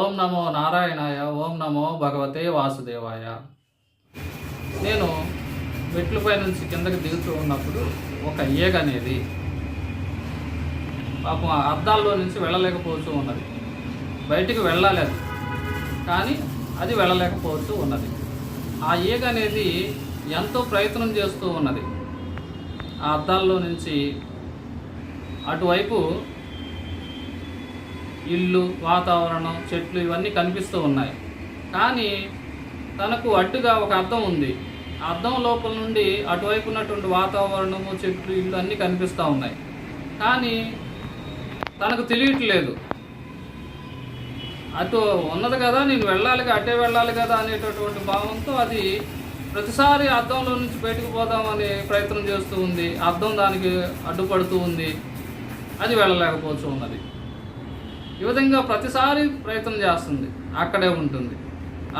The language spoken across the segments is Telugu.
ఓం నమో నారాయణాయ ఓం నమో భగవతే వాసుదేవాయ. నేను మెట్లపై నుంచి కిందకి దిగుతూ ఉన్నప్పుడు ఒక ఈగ అనేది పాపం అద్దాల్లో నుంచి వెళ్ళలేకపోతూ ఉన్నది. బయటికి వెళ్ళాలి అది కానీ అది వెళ్ళలేకపోతూ ఉన్నది. ఆ ఈగ అనేది ఎంతో ప్రయత్నం చేస్తూ ఉన్నది. ఆ అద్దాల్లో నుంచి అటువైపు ఇల్లు వాతావరణం చెట్లు ఇవన్నీ కనిపిస్తూ ఉన్నాయి. కానీ తనకు అడ్డుగా ఒక అర్థం ఉంది. అర్థం లోపల నుండి అటువైపు ఉన్నటువంటి వాతావరణము చెట్లు ఇల్లు అన్నీ కనిపిస్తూ ఉన్నాయి. కానీ తనకు తెలియట్లేదు. అటు ఉన్నది కదా నేను వెళ్ళాలి కదా, అటే వెళ్ళాలి కదా అనేటటువంటి భావంతో అది ప్రతిసారి అద్దంలో నుంచి బయటకు పోదామని ప్రయత్నం చేస్తూ ఉంది. అద్దం దానికి అడ్డుపడుతూ ఉంది. అది వెళ్ళలేకపోతూ ఉన్నది. ఈ విధంగా ప్రతిసారి ప్రయత్నం చేస్తుంది. అక్కడే ఉంటుంది.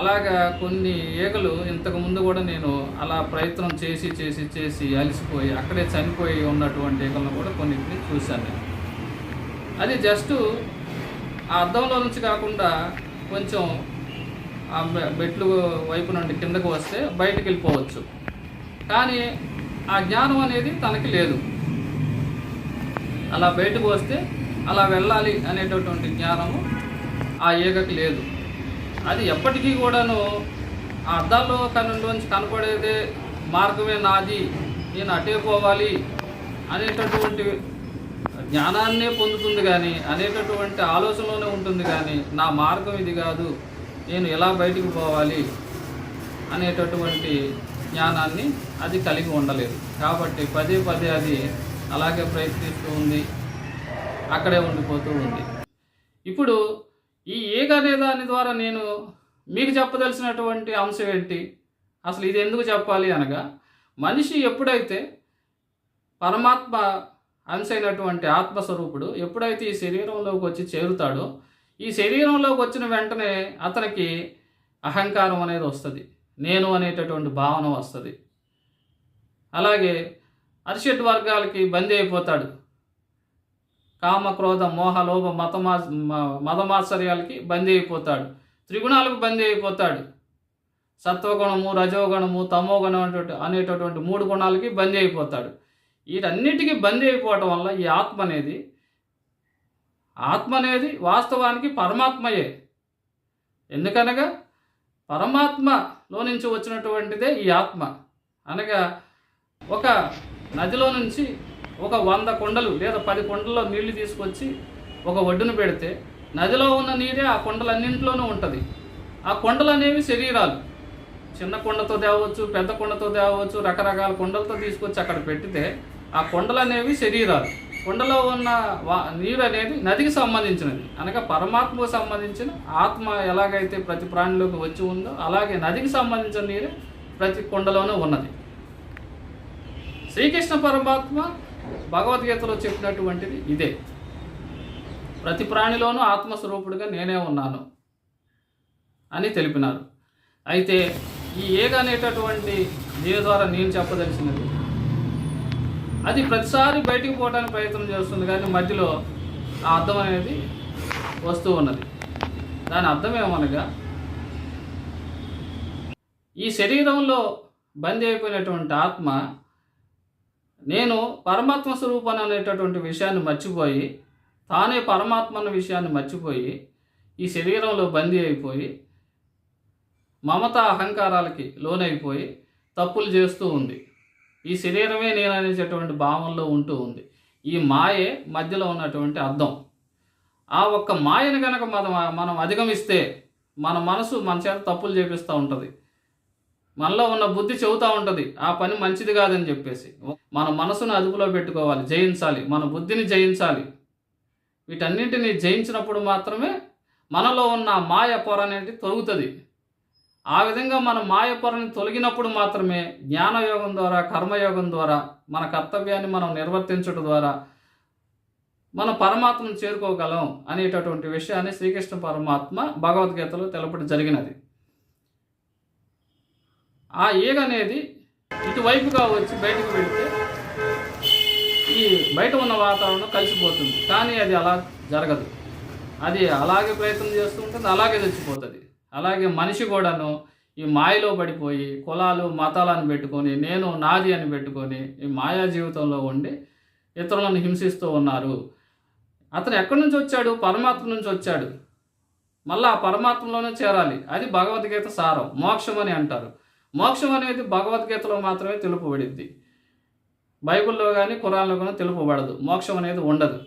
అలాగా కొన్ని ఈగలు ఇంతకు ముందు కూడా నేను అలా ప్రయత్నం చేసి చేసి చేసి అలసిపోయి అక్కడే చనిపోయి ఉన్నటువంటి ఈగలను కూడా కొన్నింటిని చూశాను నేను. అది జస్ట్ ఆ అద్దంలో నుంచి కాకుండా కొంచెం ఆ బెట్లు వైపు నుండి కిందకు వస్తే బయటికి వెళ్ళిపోవచ్చు. కానీ ఆ జ్ఞానం అనేది తనకి లేదు. అలా బయటకు వస్తే అలా వెళ్ళాలి అనేటటువంటి జ్ఞానము ఆ ఈగకి లేదు. అది ఎప్పటికీ కూడాను ఆ అద్దాల్లో కనులోంచి కనపడేదే మార్గమే నాది నేను అటే పోవాలి అనేటటువంటి జ్ఞానాన్నే పొందుతుంది కానీ అనేటటువంటి ఆలోచనలోనే ఉంటుంది కానీ నా మార్గం ఇది కాదు నేను ఎలా బయటికి పోవాలి అనేటటువంటి జ్ఞానాన్ని అది కలిగి ఉండలేదు. కాబట్టి పదే పదే అది అలాగే ప్రయత్నిస్తూ ఉంది. అక్కడే ఉండిపోతూ ఉంది. ఇప్పుడు ఈ ఏగ అనే దాని ద్వారా నేను మీకు చెప్పదలసినటువంటి అంశం ఏంటి? అసలు ఇది ఎందుకు చెప్పాలి అనగా మనిషి ఎప్పుడైతే పరమాత్మ అంశైనటువంటి ఆత్మస్వరూపుడు ఎప్పుడైతే ఈ శరీరంలోకి వచ్చి చేరుతాడో ఈ శరీరంలోకి వచ్చిన వెంటనే అతనికి అహంకారం అనేది వస్తుంది. నేను అనేటటువంటి భావన వస్తుంది. అలాగే అరిషడ్ వర్గాలకి బందీ అయిపోతాడు. కామ క్రోధ మోహ లోభ మతమా మ- బందీ అయిపోతాడు. త్రిగుణాలకు బందీ అయిపోతాడు. సత్వగుణము రజోగుణము తమోగుణం అనేటువంటి అనేటటువంటి మూడు గుణాలకి బందీ అయిపోతాడు. వీటన్నిటికీ బందీ అయిపోవటం వల్ల ఈ ఆత్మ అనేది ఆత్మ అనేది వాస్తవానికి పరమాత్మయే. ఎందుకనగా పరమాత్మలో నుంచి వచ్చినటువంటిదే ఈ ఆత్మ. అనగా ఒక నదిలో నుంచి ఒక వంద కొండలు లేదా పది కొండల్లో నీళ్ళు తీసుకొచ్చి ఒక ఒడ్డున పెడితే నదిలో ఉన్న నీరే ఆ కొండలన్నింటిలోనూ ఉంటుంది. ఆ కొండలు అనేవి శరీరాలు. చిన్న కొండతో తేవచ్చు పెద్ద కొండతో తేవచ్చు రకరకాల కొండలతో తీసుకొచ్చి అక్కడ పెట్టితే ఆ కొండలు అనేవి శరీరాలు. కొండలో ఉన్న వా నీరు అనేది నదికి సంబంధించినది. అనగా పరమాత్మకు సంబంధించిన ఆత్మ ఎలాగైతే ప్రతి ప్రాణిలోకి వచ్చి ఉందో అలాగే నదికి సంబంధించిన నీరే ప్రతి కొండలోనూ ఉన్నది. శ్రీకృష్ణ పరమాత్మ భగవద్గీతలో చెప్పినటువంటిది ఇదే. ప్రతి ప్రాణిలోనూ ఆత్మస్వరూపుడిగా నేనే ఉన్నాను అని తెలిపినారు. అయితే ఈ ఏగ అనేటటువంటి దీని ద్వారా నేను చెప్పదలిచినది అది ప్రతిసారి బయటికి పోవడానికి ప్రయత్నం చేస్తుంది కానీ మధ్యలో ఆ అర్థం అనేది వస్తూ ఉన్నది. దాని అర్థం ఏమనగా ఈ శరీరంలో బందీ అయిపోయినటువంటి ఆత్మ నేను పరమాత్మ స్వరూపం అనేటటువంటి విషయాన్ని మర్చిపోయి తానే పరమాత్మ అన్న విషయాన్ని మర్చిపోయి ఈ శరీరంలో బందీ అయిపోయి మమత అహంకారాలకి లోనైపోయి తప్పులు చేస్తూ ఉంది. ఈ శరీరమే నేను అనేటటువంటి భావంలో ఉంటూ ఉంది. ఈ మాయే మధ్యలో ఉన్నటువంటి అర్థం. ఆ ఒక్క మాయను కనుక మనం మనం అధిగమిస్తే మన మనసు మన చేత తప్పులు చేపిస్తూ ఉంటుంది. మనలో ఉన్న బుద్ధి చెబుతూ ఉంటుంది ఆ పని మంచిది కాదని చెప్పేసి. మన మనసును అదుపులో పెట్టుకోవాలి జయించాలి మన బుద్ధిని జయించాలి. వీటన్నింటినీ జయించినప్పుడు మాత్రమే మనలో ఉన్న మాయ పొర అనేది తొలుగుతుంది. ఆ విధంగా మన మాయ పొరని తొలగినప్పుడు మాత్రమే జ్ఞానయోగం ద్వారా కర్మయోగం ద్వారా మన కర్తవ్యాన్ని మనం నిర్వర్తించడం ద్వారా మన పరమాత్మను చేరుకోగలం అనేటటువంటి విషయాన్ని శ్రీకృష్ణ పరమాత్మ భగవద్గీతలో తెలపడం జరిగినది. ఆ ఈగ అనేది ఇటువైపుగా వచ్చి బయటకు పెడితే ఈ బయట ఉన్న వాతావరణం కలిసిపోతుంది. కానీ అది అలా జరగదు. అది అలాగే ప్రయత్నం చేస్తూ ఉంటుంది అలాగే చచ్చిపోతుంది. అలాగే మనిషి కూడాను ఈ మాయలో పడిపోయి కులాలు మతాలను పెట్టుకొని నేను నాది అని పెట్టుకొని ఈ మాయా జీవితంలో ఉండి ఇతరులను హింసిస్తూ ఉన్నారు. అతను ఎక్కడి నుంచి వచ్చాడు? పరమాత్మ నుంచి వచ్చాడు. మళ్ళీ ఆ పరమాత్మలోనే చేరాలి. అది భగవద్గీత సారం. మోక్షం అని అంటారు. మోక్షం అనేది భగవద్గీతలో మాత్రమే తెలుపబడింది. బైబిల్లో కానీ కురాన్లో కానీ తెలుపబడదు. మోక్షం అనేది ఉండదు.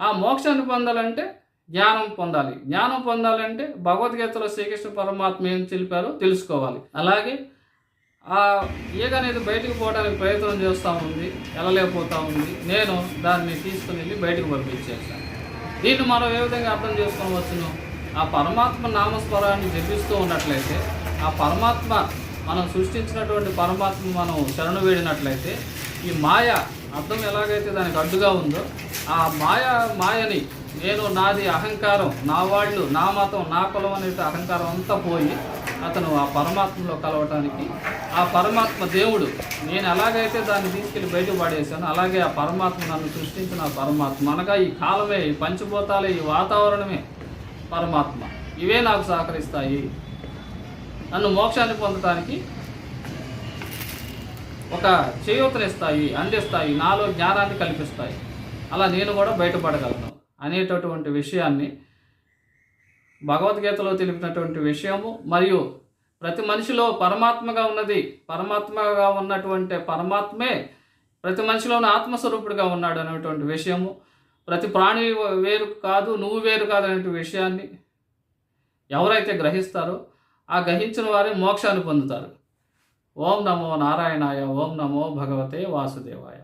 ఆ మోక్షాన్ని పొందాలంటే జ్ఞానం పొందాలి. జ్ఞానం పొందాలంటే భగవద్గీతలో శ్రీకృష్ణ పరమాత్మ ఏం తెలిపారో తెలుసుకోవాలి. అలాగే ఆ ఈగ అనేది బయటకు పోవడానికి ప్రయత్నం చేస్తూ ఉంది వెళ్ళలేకపోతూ ఉంది. నేను దాన్ని తీసుకుని వెళ్ళి బయటకు పంపించేసాను దీన్ని మనం ఏ విధంగా అర్థం చేసుకోవచ్చును? ఆ పరమాత్మ నామస్వరాన్ని జపిస్తూ ఉన్నట్లయితే ఆ పరమాత్మ మనం సృష్టించినటువంటి పరమాత్మ మనం శరణు వేడినట్లయితే ఈ మాయ అర్థం ఎలాగైతే దానికి అడ్డుగా ఉందో ఆ మాయ మాయని నేను నాది అహంకారం నా వాళ్ళు నా మతం నా కులం అనే అహంకారం అంతా పోయి అతను ఆ పరమాత్మలో కలవటానికి ఆ పరమాత్మ దేవుడు నేను ఎలాగైతే దాన్ని తీసుకెళ్ళి బయటకు పడేశాను అలాగే ఆ పరమాత్మ నన్ను సృష్టించిన పరమాత్మ. అనగా ఈ కాలమే ఈ పంచభూతాలే ఈ వాతావరణమే పరమాత్మ. ఇవే నాకు సహకరిస్తాయి. నన్ను మోక్షాన్ని పొందటానికి ఒక చేయూతనిస్తాయి అందిస్తాయి నాలో జ్ఞానాన్ని కల్పిస్తాయి. అలా నేను కూడా బయటపడగలను అనేటటువంటి విషయాన్ని భగవద్గీతలో తెలిపినటువంటి విషయము. మరియు ప్రతి మనిషిలో పరమాత్మగా ఉన్నది పరమాత్మగా ఉన్నటువంటి పరమాత్మే ప్రతి మనిషిలోని ఆత్మస్వరూపుడిగా ఉన్నాడు అనేటువంటి విషయము. ప్రతి ప్రాణి వేరు కాదు నువ్వు వేరు కాదు అనేటువంటి విషయాన్ని ఎవరైతే గ్రహిస్తారో ఆ గ్రహించిన వారే మోక్షాన్ని పొందుతారు. ఓం నమో నారాయణాయ ఓం నమో భగవతే వాసుదేవాయ.